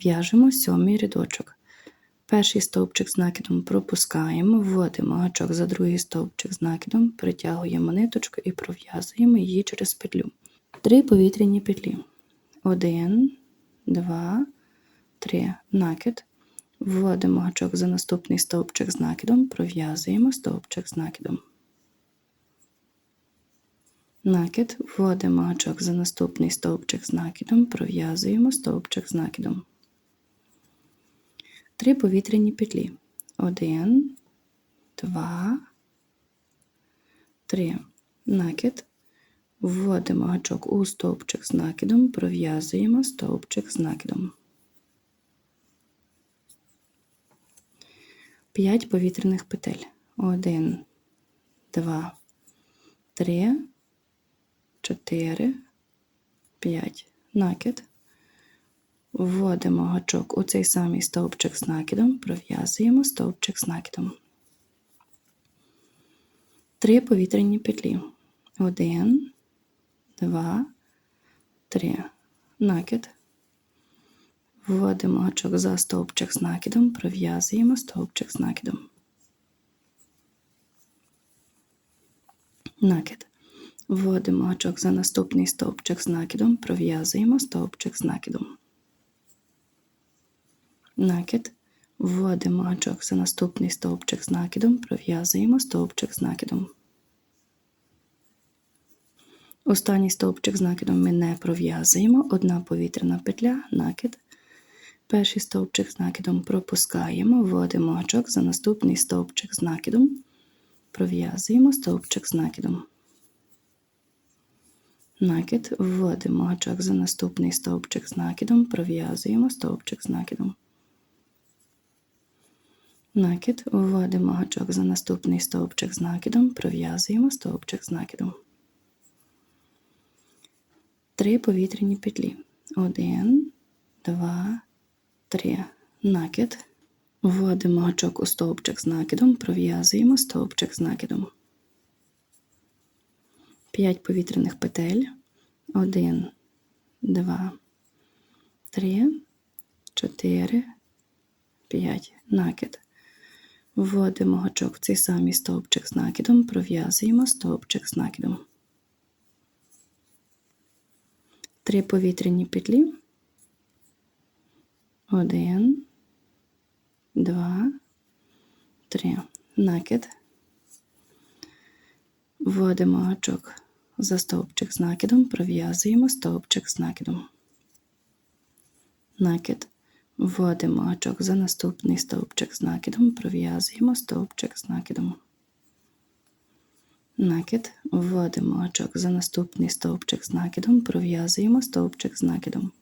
В'яжемо сьомий рядочок. Перший стовпчик з накидом пропускаємо, вводимо гачок за другий стовпчик з накидом, притягуємо ниточку і пров'язуємо її через петлю. Три повітряні петлі. Один, два, три. Накид. Вводимо гачок за наступний стовпчик з накидом, пров'язуємо стовпчик з накидом. Накид. Вводимо гачок за наступний стовпчик з накидом, пров'язуємо стовпчик з накидом. Три повітряні петлі. Один, два, три. Накид. Вводимо гачок у стовпчик з накидом, пров'язуємо стовпчик з накидом. 5 повітряних петель. 1, 2, 3, 4, 5. Накид. Вводимо гачок у цей самий стовпчик з накидом, пров'язуємо стовпчик з накидом. Три повітряні петлі. 1, 2, 3. Накид. Вводимо гачок за стовпчик з накидом, пров'язуємо стовпчик з накидом. Накид. Вводимо гачок за наступний стовпчик з накидом, пров'язуємо стовпчик з накидом. Накид. Вводимо гачок за наступний стовпчик з накидом, пров'язуємо стовпчик з накидом. Останній стовпчик з накидом ми не пров'язуємо. Одна повітряна петля, накид. Перший стовпчик з накидом пропускаємо, вводимо гачок за наступний стовпчик з накидом, пров'язуємо стовпчик з накидом. Накид, вводимо гачок за наступний стовпчик з накидом, пров'язуємо стовпчик з накидом. Накид, вводимо гачок за наступний стовпчик з накидом, пров'язуємо стовпчик з накидом. Три повітряні петлі. Один, два, три. Накид. Вводимо гачок у стовпчик з накидом, пров'язуємо стовпчик з накидом. 5 повітряних петель. 1, 2, 3, 4, 5. Накид. Вводимо гачок в цей самий стовпчик з накидом, пров'язуємо стовпчик з накидом. Три повітряні петлі. Один, два, три. Накид. Вводимо гачок за стовпчик з накидом, пров'язуємо стовпчик з накидом. Накид. Вводимо гачок за наступний стовпчик з накидом, пров'язуємо стовпчик з накидом. Накид. Вводимо гачок за наступний стовпчик з накидом, пров'язуємо стовпчик з накидом.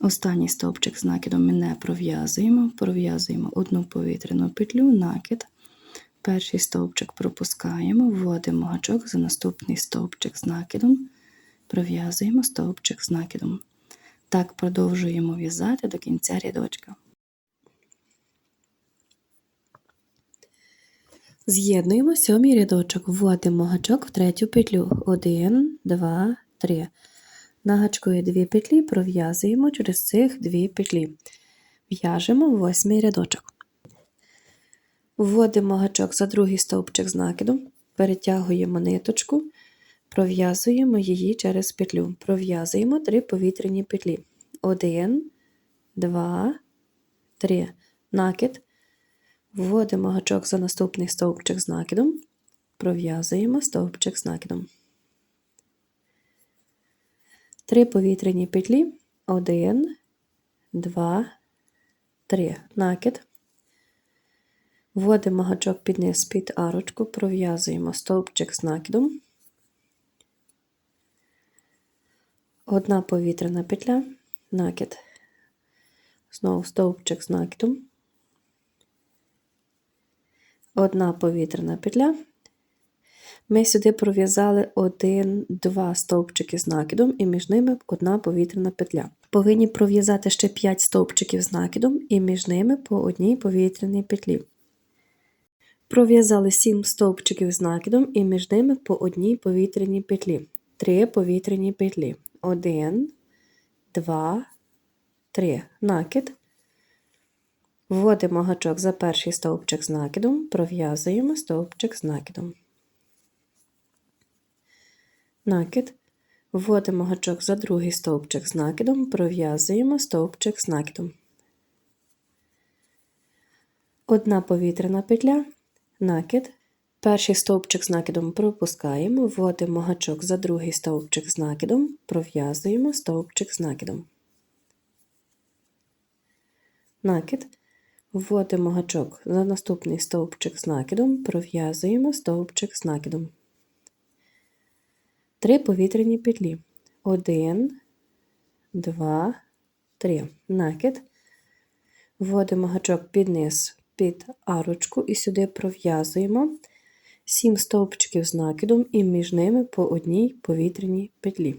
Останній стовпчик з накидом ми не пров'язуємо, пров'язуємо одну повітряну петлю, накид. Перший стовпчик пропускаємо, вводимо гачок за наступний стовпчик з накидом, пров'язуємо стовпчик з накидом. Так продовжуємо в'язати до кінця рядочка. З'єднуємо сьомий рядочок, вводимо гачок в третю петлю. 1, 2, 3. На гачку є дві петлі, пров'язуємо через цих дві петлі. В'яжемо восьмий рядочок. Вводимо гачок за другий стовпчик з накидом, перетягуємо ниточку, пров'язуємо її через петлю. Пров'язуємо три повітряні петлі. 1, 2, 3. Накид. Вводимо гачок за наступний стовпчик з накидом, пров'язуємо стовпчик з накидом. Три повітряні петлі. 1, 2, 3. Накид. Вводимо гачок під низ під арочку, пров'язуємо стовпчик з накидом. Одна повітряна петля, накид. Знову стовпчик з накидом. Одна повітряна петля. Ми сюди пров'язали один-два стовпчики з накидом, і між ними одна повітряна петля. Повинні пров'язати ще 5 стовпчиків з накидом, і між ними по одній повітряній петлі. Пров'язали 7 стовпчиків з накидом, і між ними по одній повітряній петлі. 3 повітряні петлі. 1, два, три. Накид. Вводимо гачок за перший стовпчик з накидом, пров'язуємо стовпчик з накидом. Накид. Вводимо гачок за другий стовпчик з накидом, пров'язуємо стовпчик з накидом. Одна повітряна петля, накид. Перший стовпчик з накидом пропускаємо, вводимо гачок за другий стовпчик з накидом, пров'язуємо стовпчик з накидом. Накид. Вводимо гачок за наступний стовпчик з накидом, пров'язуємо стовпчик з накидом. Три повітряні петлі. Один, два, три. Накид. Вводимо гачок під низ під арочку і сюди пров'язуємо 7 стовпчиків з накидом і між ними по одній повітряній петлі.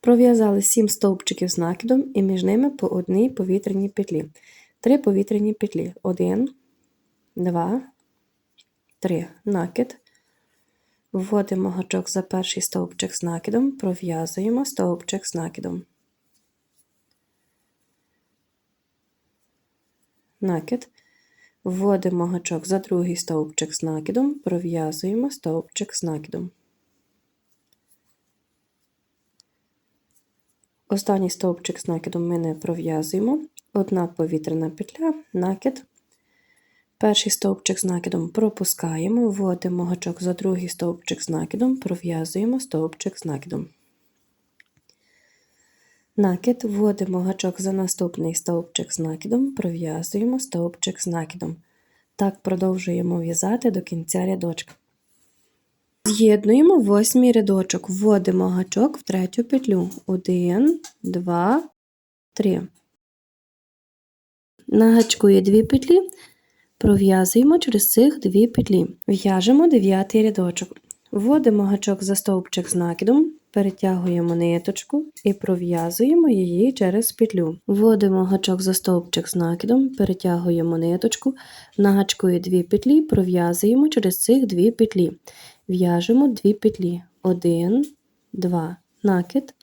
Пров'язали 7 стовпчиків з накидом і між ними по одній повітряній петлі. Три повітряні петлі. 1, 2, 3. Накид. Вводимо гачок за перший стовпчик з накидом, пров'язуємо стовпчик з накидом. Накид. Вводимо гачок за другий стовпчик з накидом, пров'язуємо стовпчик з накидом. Останній стовпчик з накидом ми не пров'язуємо. Одна повітряна петля, накид. Перший стовпчик з накидом пропускаємо, вводимо гачок за другий стовпчик з накидом, пров'язуємо стовпчик з накидом. Накид, вводимо гачок за наступний стовпчик з накидом, пров'язуємо стовпчик з накидом. Так продовжуємо в'язати до кінця рядочка. З'єднуємо восьмий рядочок, вводимо гачок в третю петлю. Один, два, три. На гачку є дві петлі, пров'язуємо через цих дві петлі. В'яжемо дев'ятий рядочок. Вводимо гачок за стовпчик з накидом, перетягуємо ниточку і пров'язуємо її через петлю. Вводимо гачок за стовпчик з накидом, перетягуємо ниточку, на гачку є дві петлі, пров'язуємо через цих дві петлі. В'яжемо дві петлі. Один, два, накид.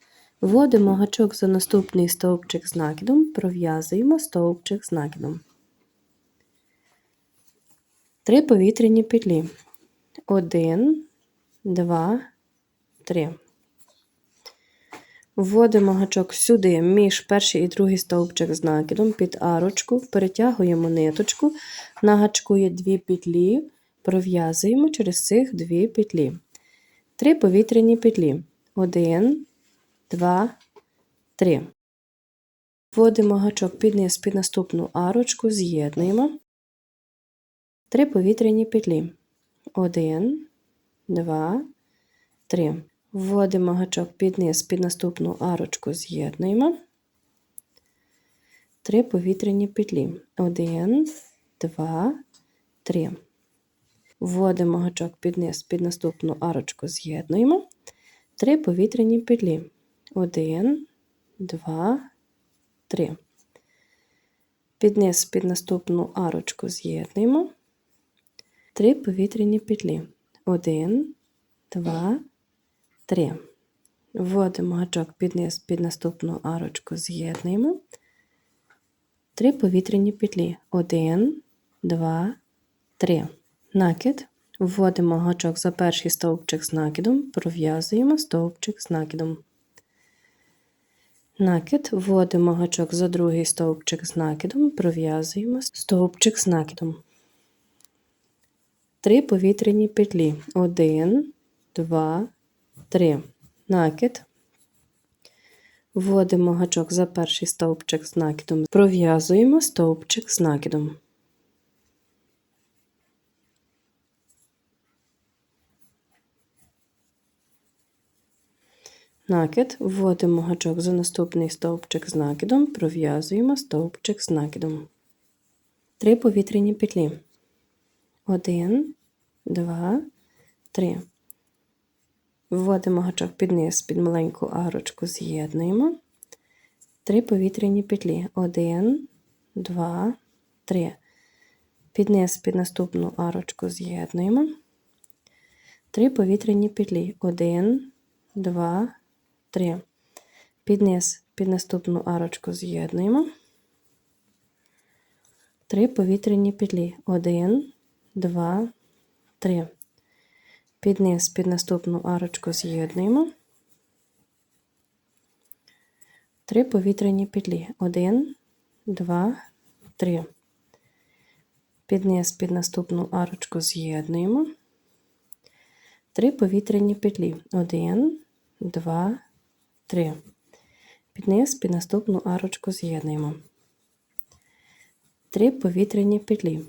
Вводимо гачок за наступний стовпчик з накидом, пров'язуємо стовпчик з накидом. Три повітряні петлі. Один, два, три. Вводимо гачок сюди між перший і другий стовпчик з накидом під арочку, перетягуємо ниточку, на гачку є дві петлі, пров'язуємо через цих дві петлі. Три повітряні петлі. Один, два, три. Вводимо гачок під низ під наступну арочку, з'єднуємо. Три повітряні петлі. Один, два, три. Вводимо гачок під низ під наступну арочку, з'єднуємо. Три повітряні петлі. Один, два, три. Вводимо гачок під низ під наступну арочку, з'єднуємо. Три повітряні петлі. Один, два, три. Під низ під наступну арочку з'єднуємо. Три повітряні петлі. Один, два, три. Вводимо гачок під низ під наступну арочку, з'єднуємо. Три повітряні петлі. Один, два, три. Накид. Вводимо гачок за перший стовпчик з накидом, пров'язуємо стовпчик з накидом. Накид. Вводимо гачок за другий стовпчик з накидом, пров'язуємо стовпчик з накидом. Три повітряні петлі. Один, два, три. Накид. Вводимо гачок за перший стовпчик з накидом, пров'язуємо стовпчик з накидом. Накид, вводимо гачок за наступний стовпчик з накидом, пров'язуємо стовпчик з накидом. Три повітряні петлі. Один, два, три. Вводимо гачок під низ, під маленьку арочку, з'єднуємо. Три повітряні петлі. Один, два, три. Під низ, під наступну арочку з'єднуємо. Три повітряні петлі. Один, два, три. Підниз під наступну арочку з'єднуємо. Три повітряні петлі. Один, два, три. Підниз під наступну арочку з'єднуємо. Три повітряні петлі. Один, два, три. Підниз під наступну арочку з'єднуємо. Три повітряні петлі. Один, два, три. Під низ, під наступну арочку з'єднуємо. Три повітряні петлі.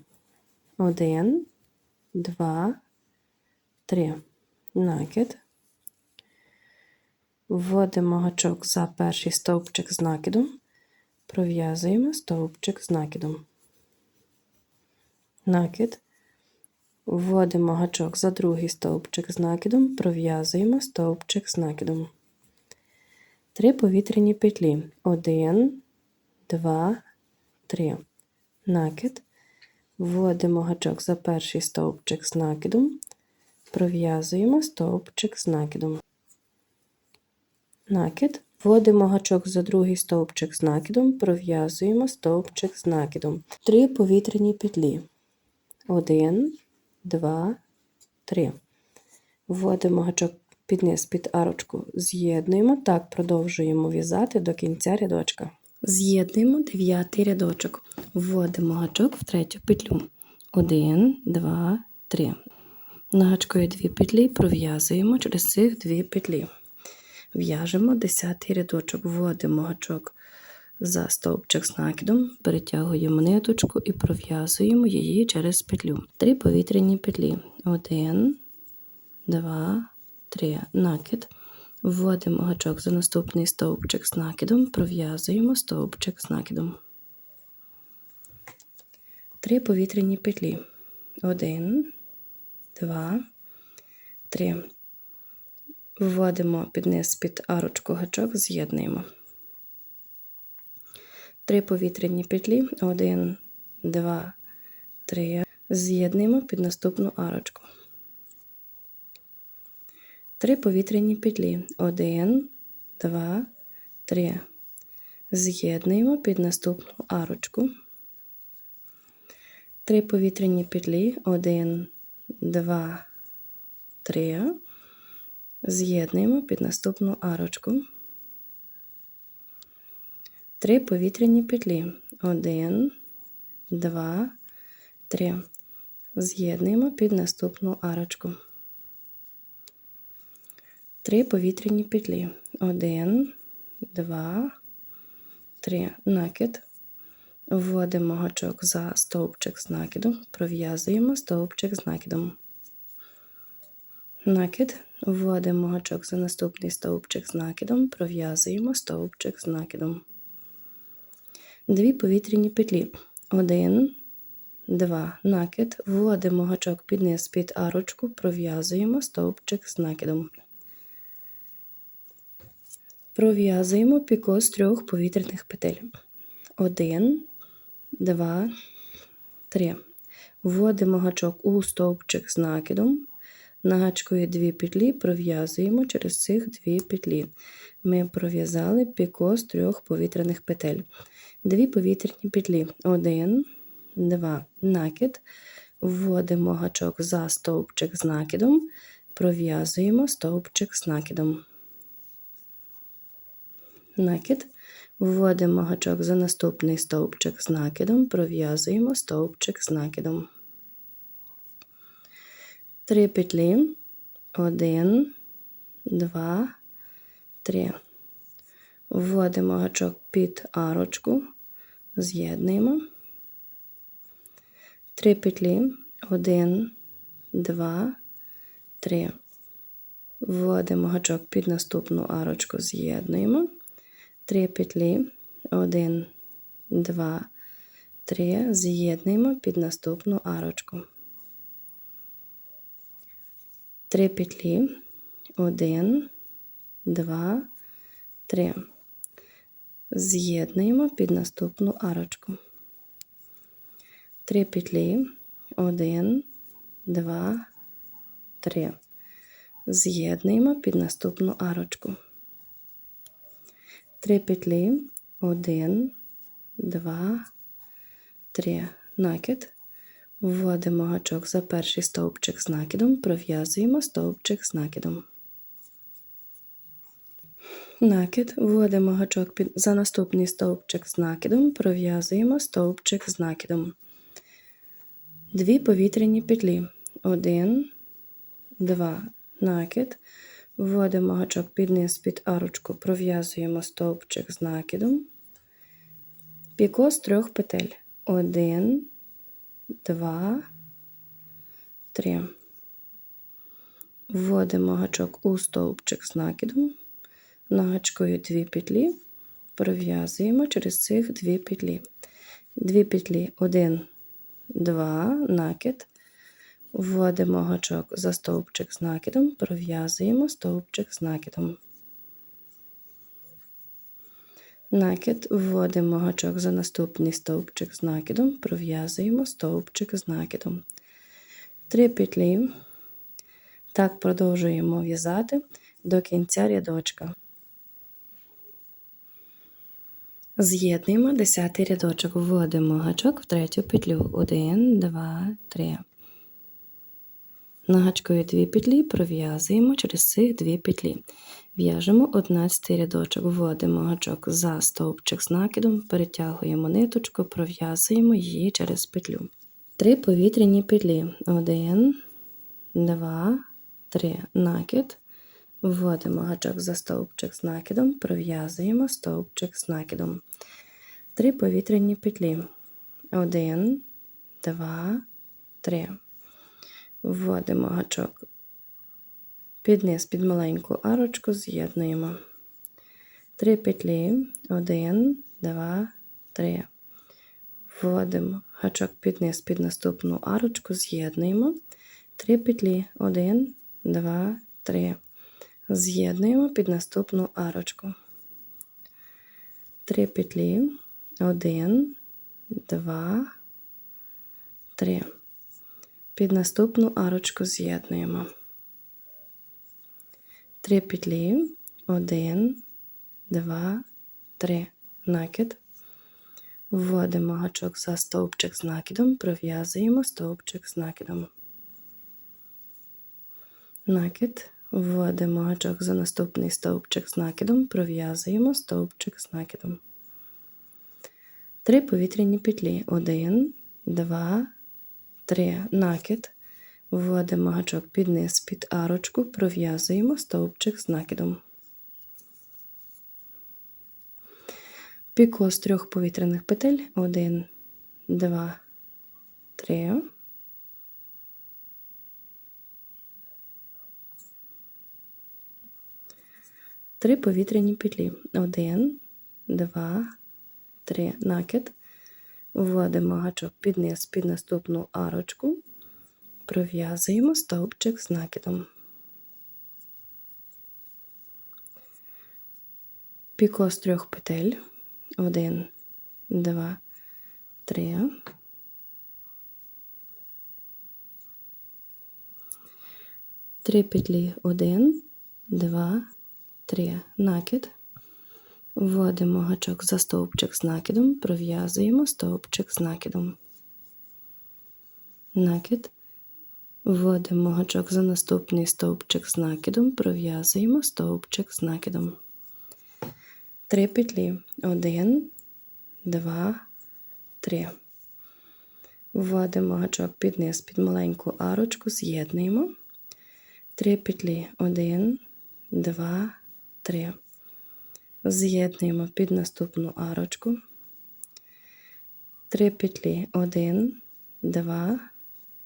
Один, два, три. Накид. Вводимо гачок за перший стовпчик з накидом, пров'язуємо стовпчик з накидом. Накид. Вводимо гачок за другий стовпчик з накидом, пров'язуємо стовпчик з накидом. Три повітряні петлі. Один, два, три. Накид. Вводимо гачок за перший стовпчик з накидом, пров'язуємо стовпчик з накидом. Накид. Вводимо гачок за другий стовпчик з накидом, пров'язуємо стовпчик з накидом. Три повітряні петлі. Один, два, три. Вводимо гачок під під арочку, з'єднуємо, так продовжуємо в'язати до кінця рядочка. З'єднуємо дев'ятий рядочок. Вводимо гачок в третю петлю. Один, два, три. Нагачкою дві петлі пров'язуємо через цих дві петлі. В'яжемо 10 рядочок, вводимо гачок за стовпчик з накидом, перетягуємо ниточку і пров'язуємо її через петлю. Три повітряні петлі. Один, два, три. Накид. Вводимо гачок за наступний стовпчик з накидом, пров'язуємо стовпчик з накидом. Три повітряні петлі. Один, два, три. Вводимо під низ під арочку гачок, з'єднуємо. Три повітряні петлі. Один, два, три. З'єднуємо під наступну арочку. Три повітряні петлі. Один, два, три. З'єднуємо під наступну арочку. Три повітряні петлі. Один, два, три. З'єднуємо під наступну арочку. Три повітряні петлі. Один, два, три. З'єднуємо під наступну арочку. Три повітряні петлі. Один, два, три. Накид. Вводимо гачок за стовпчик з накидом, пров'язуємо стовпчик з накидом. Накид. Вводимо гачок за наступний стовпчик з накидом, пров'язуємо стовпчик з накидом. Дві повітряні петлі. Один, два. Накид. Вводимо гачок під низ під арочку, пров'язуємо стовпчик з накидом. Пров'язуємо піко з трьох повітряних петель. Один, два, три. Вводимо гачок у стовпчик з накидом. Нагачкою дві петлі пров'язуємо через цих дві петлі. Ми пров'язали піко з трьох повітряних петель. Дві повітряні петлі. Один, два. Накид. Вводимо гачок за стовпчик з накидом, пров'язуємо стовпчик з накидом. Накид. Вводимо гачок за наступний стовпчик з накидом, пров'язуємо стовпчик з накидом. Три петлі. Один, два, три. Вводимо гачок під арочку, з'єднуємо. Три петлі. Один, два, три. Вводимо гачок під наступну арочку, з'єднуємо. Три петлі. Один, два, три. З'єднуємо під наступну арочку. Три петлі. Один, два, три. З'єднуємо під наступну арочку. Три петлі. Один, два, три. З'єднуємо під наступну арочку. Три петлі. Один, два, три. Накид. Вводимо гачок за перший стовпчик з накидом, пров'язуємо стовпчик з накидом. Накид. Вводимо гачок під, за наступний стовпчик з накидом, пров'язуємо стовпчик з накидом. Дві повітряні петлі. Один, два. Накид. Вводимо гачок під низ під арочку, пров'язуємо стовпчик з накидом. Піко з трьох петель. Один, два, три. Вводимо гачок у стовпчик з накидом. Нагачкою дві петлі, пров'язуємо через цих дві петлі. Дві петлі, один, два, накид. Вводимо гачок за стовпчик з накидом, пров'язуємо стовпчик з накидом. Накид, вводимо гачок за наступний стовпчик з накидом, пров'язуємо стовпчик з накидом. Три петлі. Так продовжуємо в'язати до кінця рядочка. З'єднуємо 10 рядочок, вводимо гачок в третю петлю. 1, 2, 3. Нагачкою дві петлі пров'язуємо через цих дві петлі. В'яжемо 11 рядочок, вводимо гачок за стовпчик з накидом, перетягуємо ниточку, пров'язуємо її через петлю. Три повітряні петлі. 1, 2, 3. Накид. Вводимо гачок за стовпчик з накидом, пров'язуємо стовпчик з накидом. Три повітряні петлі. 1, 2, 3. Вводимо гачок під низ під маленьку арочку, з'єднуємо. Три петлі. 1, 2, 3. Вводимо гачок під низ під наступну арочку, з'єднуємо. Три петлі. 1, 2, 3. З'єднуємо під наступну арочку. Три петлі. 1, 2, 3. Під наступну арочку з'єднуємо. Три петлі. 1, 2, 3. Накид. Вводимо гачок за стовпчик з накидом, пров'язуємо стовпчик з накидом. Накид. Вводимо гачок за наступний стовпчик з накидом, пров'язуємо стовпчик з накидом. Три повітряні петлі. 1, 2, 3. Накид. Вводимо гачок під низ під арочку, пров'язуємо стовпчик з накидом. Піко з трьох повітряних петель. 1, 2, 3. Три повітряні петлі. 1, 2, 3. Накид. Вводимо гачок під під наступну арочку, пров'язуємо стовпчик з накидом. Піко з трьох петель. 1, 2, 3. Три петлі. 1, 2, 3. Накид. Вводимо гачок за стовпчик з накидом, пров'язуємо стовпчик з накидом. Накид. Вводимо гачок за наступний стовпчик з накидом, пров'язуємо стовпчик з накидом. Три петлі. Один, два, три. Вводимо гачок під низ під маленьку арочку, з'єднуємо. Три петлі. Один, два, три. З'єднуємо під наступну арочку. Три петлі. Один, два,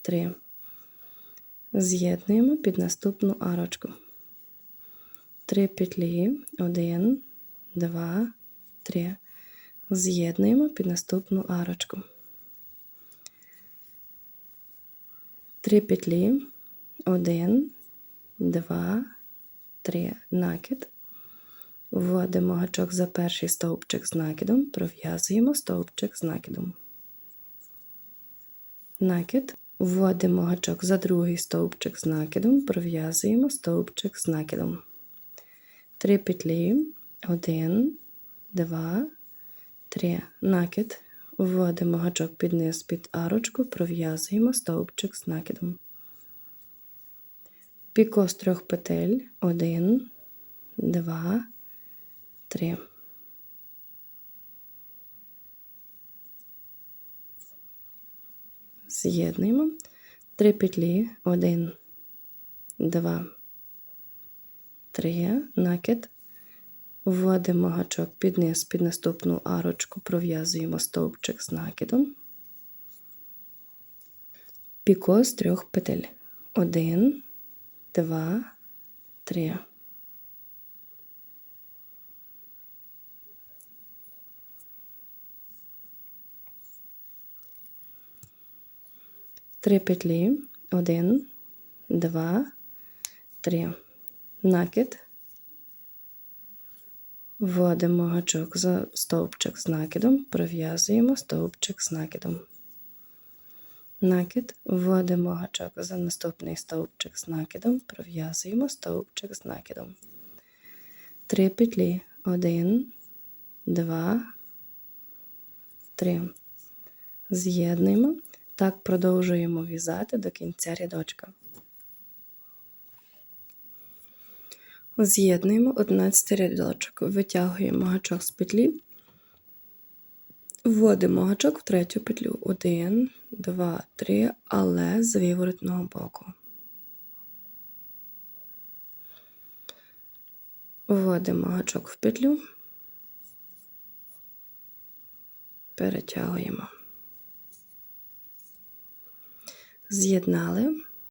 три. З'єднуємо під наступну арочку. Три петлі. Один, два, три. З'єднуємо під наступну арочку. Три петлі. Один, два, три. Накид. Вводимо гачок за перший стовпчик з накидом, пров'язуємо стовпчик з накидом. Накид. Вводимо гачок за другий стовпчик з накидом, пров'язуємо стовпчик з накидом. Три петлі. Один, два, три. Накид. Вводимо гачок під низ під арочку, пров'язуємо стовпчик з накидом. Піко з трьох петель. Один, два, три. З'єднуємо. Три петлі. Один, два, три. Накид. Вводимо гачок під низ під наступну арочку, пров'язуємо стовпчик з накидом. Піко з трьох петель. Один, два, три. Три петлі. Один, два, три. Накид. Вводимо гачок за стовпчик з накидом, пров'язуємо стовпчик з накидом. Накид. Вводимо гачок за наступний стовпчик з накидом, пров'язуємо стовпчик з накидом. Три петлі. Один, два, три. З'єднуємо. Так продовжуємо в'язати до кінця рядочка. З'єднуємо 11 рядочок, витягуємо гачок з петлі, вводимо гачок в третю петлю. 1, 2, 3, але з виворотного боку. Вводимо гачок в петлю, перетягуємо. З'єднали.